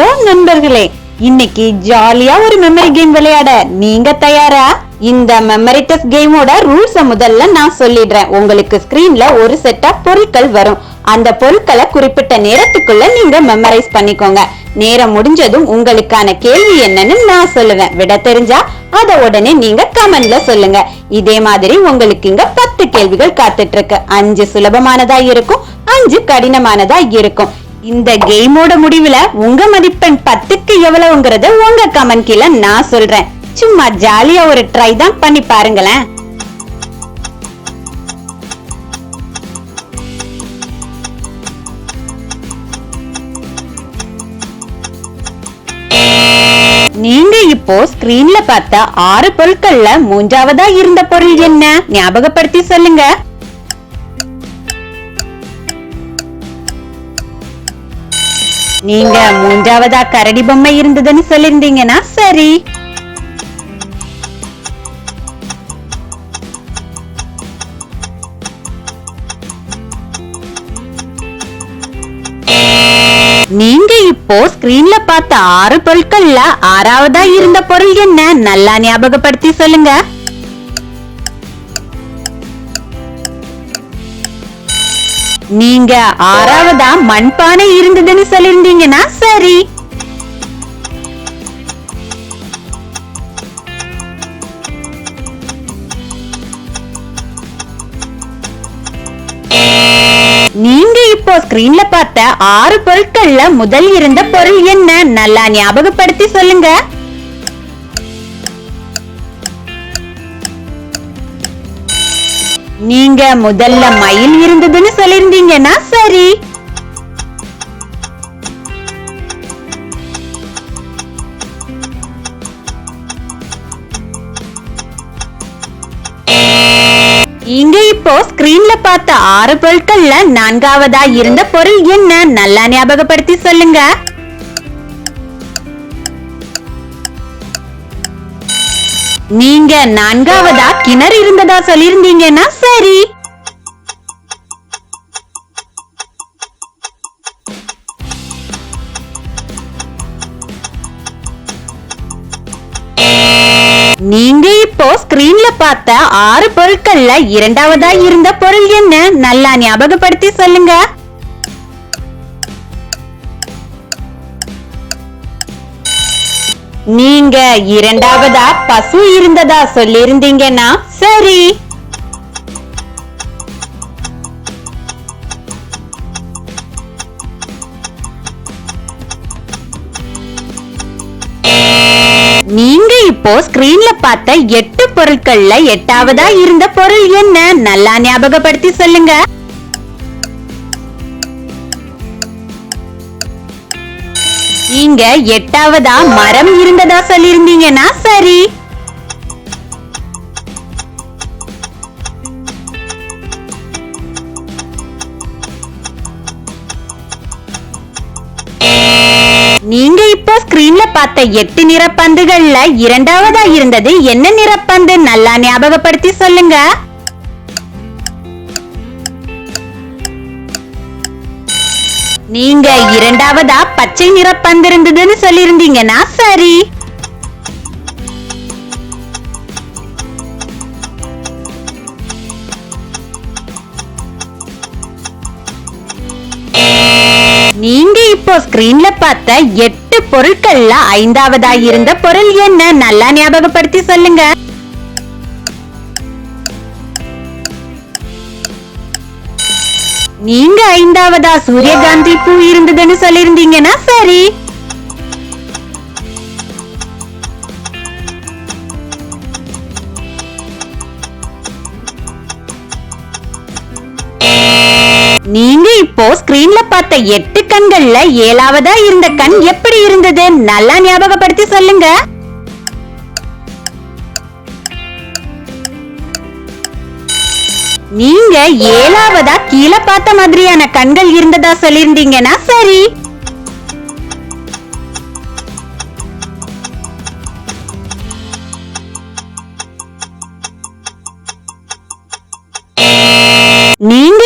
Hello நண்பர்களே இன்னைக்கு ஜாலியா ஒரு மெமரி கேம் விளையாட நீங்க தயாரா? இந்த மெமரி டெஸ்ட் கேமோட ரூல்ஸ முதல்ல நான் சொல்லிடுறேன். உங்களுக்கு ஸ்கிரீன்ல ஒரு செட் ஆஃப் பொருட்கள் வரும். அந்த பொருட்களை குறிப்பிட்ட நேரத்துக்குள்ள நீங்க மெமரைஸ் பண்ணிக்கோங்க. நேரம் முடிஞ்சதும் உங்களுக்கான கேள்வி என்னன்னு நான் சொல்லுவேன். விட தெரிஞ்சா அத உடனே நீங்க கமெண்ட்ல சொல்லுங்க. இதே மாதிரி உங்களுக்கு இங்க பத்து கேள்விகள் காத்துட்டு இருக்கு. அஞ்சு சுலபமானதா இருக்கும் அஞ்சு கடினமானதா இருக்கும். இந்த கேமோட முடிவுல உங்க மதிப்பெண் பத்துக்கு எவ்வளவுங்கறத உங்க கமெண்ட் கீழ நான் சொல்றேன். சும்மா ஜாலியா ஒரு ட்ரை தான் பண்ணி பாருங்களேன். நீங்க இப்போ ஸ்கிரீன்ல பார்த்த ஆறு பொருட்கள்ல மூன்றாவதா இருந்த பொருள் என்ன? ஞாபகப்படுத்தி சொல்லுங்க. நீங்க மூன்றாவதா கரடி பொம்மை இருந்ததுன்னு சொல்லிருந்தீங்கன்னா சரி. நீங்க இப்போ ஸ்கிரீன்ல பார்த்த ஆறு பொருட்கள்ல ஆறாவதா இருந்த பொருள் என்ன? நல்லா ஞாபகப்படுத்தி சொல்லுங்க. நீங்க ஆறாவதா மண்பானை இருந்ததுன்னு சொல்லிருந்தீங்கன்னா சரி. நீங்க இப்போ ஸ்கிரீன்ல பார்த்த ஆறு பொருட்கள்ல முதல் இருந்த பொருள் என்ன? நல்லா ஞாபகப்படுத்தி சொல்லுங்க. நீங்க முதல்ல மயில் இருந்ததுன்னு சொல்லிருந்தீங்கன்னா சரி. இங்க இப்போ ஸ்கிரீன்ல பார்த்த ஆறு பொருட்கள்ல நான்காவதா இருந்த பொருள் என்ன? நல்லா ஞாபகப்படுத்தி சொல்லுங்க. நீங்க நான்காவதா கிணறு இருந்ததா சொல்லிருந்தீங்கன்னா சரி. நீங்க இப்போ ஸ்கிரீன்ல பார்த்த ஆறு பொருட்கள்ல இரண்டாவதா இருந்த பொருள் என்ன? நல்லா ஞாபகப்படுத்தி சொல்லுங்க. நீங்க இரண்டாவதா பசு இருந்ததா சொல்லியிருந்தீங்கன்னா சரி. நீங்க இப்போ ஸ்கிரீன்ல பார்த்த எட்டு பொருட்கள்ல எட்டாவதா இருந்த பொருள் என்ன? நல்லா ஞாபகப்படுத்தி சொல்லுங்க. நீங்க எட்டாவதா மரம் இருந்ததா சொல்லிருந்தீங்கன்னா சரி. நீங்க இப்போ ஸ்கிரீன்ல பார்த்த எட்டு நிறப்பந்துகள்ல இரண்டாவதா இருந்தது என்ன நிறப்பந்து? நல்லா ஞாபகப்படுத்தி சொல்லுங்க. நீங்க இரண்டாவதா பச்சை நிறப்பந்து இருந்ததுன்னு சொல்லிருந்தீங்கன்னா சரி. நீங்க இப்போ ஸ்கிரீன்ல பார்த்த எட்டு பொருட்கள்ல ஐந்தாவதா இருந்த பொருள் என்ன? நல்லா ஞாபகப்படுத்தி சொல்லுங்க. நீங்க ஐந்தாவதா சூரியகாந்தி பூ இருந்ததுன்னு சொல்லிருந்தீங்கன்னா சரி. நீங்க இப்போ ஸ்கிரீன்ல பார்த்த எட்டு கண்கள்ல ஏழாவதா இருந்த கண் எப்படி இருந்தது? நல்லா ஞாபகப்படுத்தி சொல்லுங்க. நீங்க ஏழாவதா கீழே பார்த்த மாதிரியான கண்கள் இருந்ததா சொல்லிருந்தீங்கன்னா சரி. நீங்க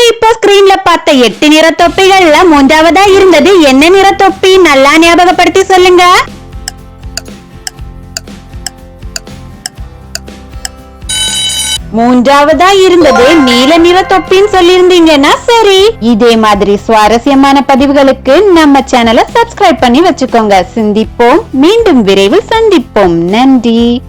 ஸ்கிரீன்ல பார்த்த எட்டு நிற தொப்பிகள்ல மூன்றாவதா இருந்தது. என்ன நிற தொப்பி? நல்லா ஞாபகப்படுத்தி சொல்லுங்க. மூன்றாவதா இருந்தது. நீல நிற தொப்பின்னு சொல்லியிருந்தீங்கன்னா சரி. இதே மாதிரி சுவாரஸ்யமான பதிவுகளுக்கு நம்ம சேனலை சப்ஸ்கிரைப் பண்ணி வச்சுக்கோங்க. சிந்திப்போம். மீண்டும் விரைவில் சந்திப்போம். நன்றி.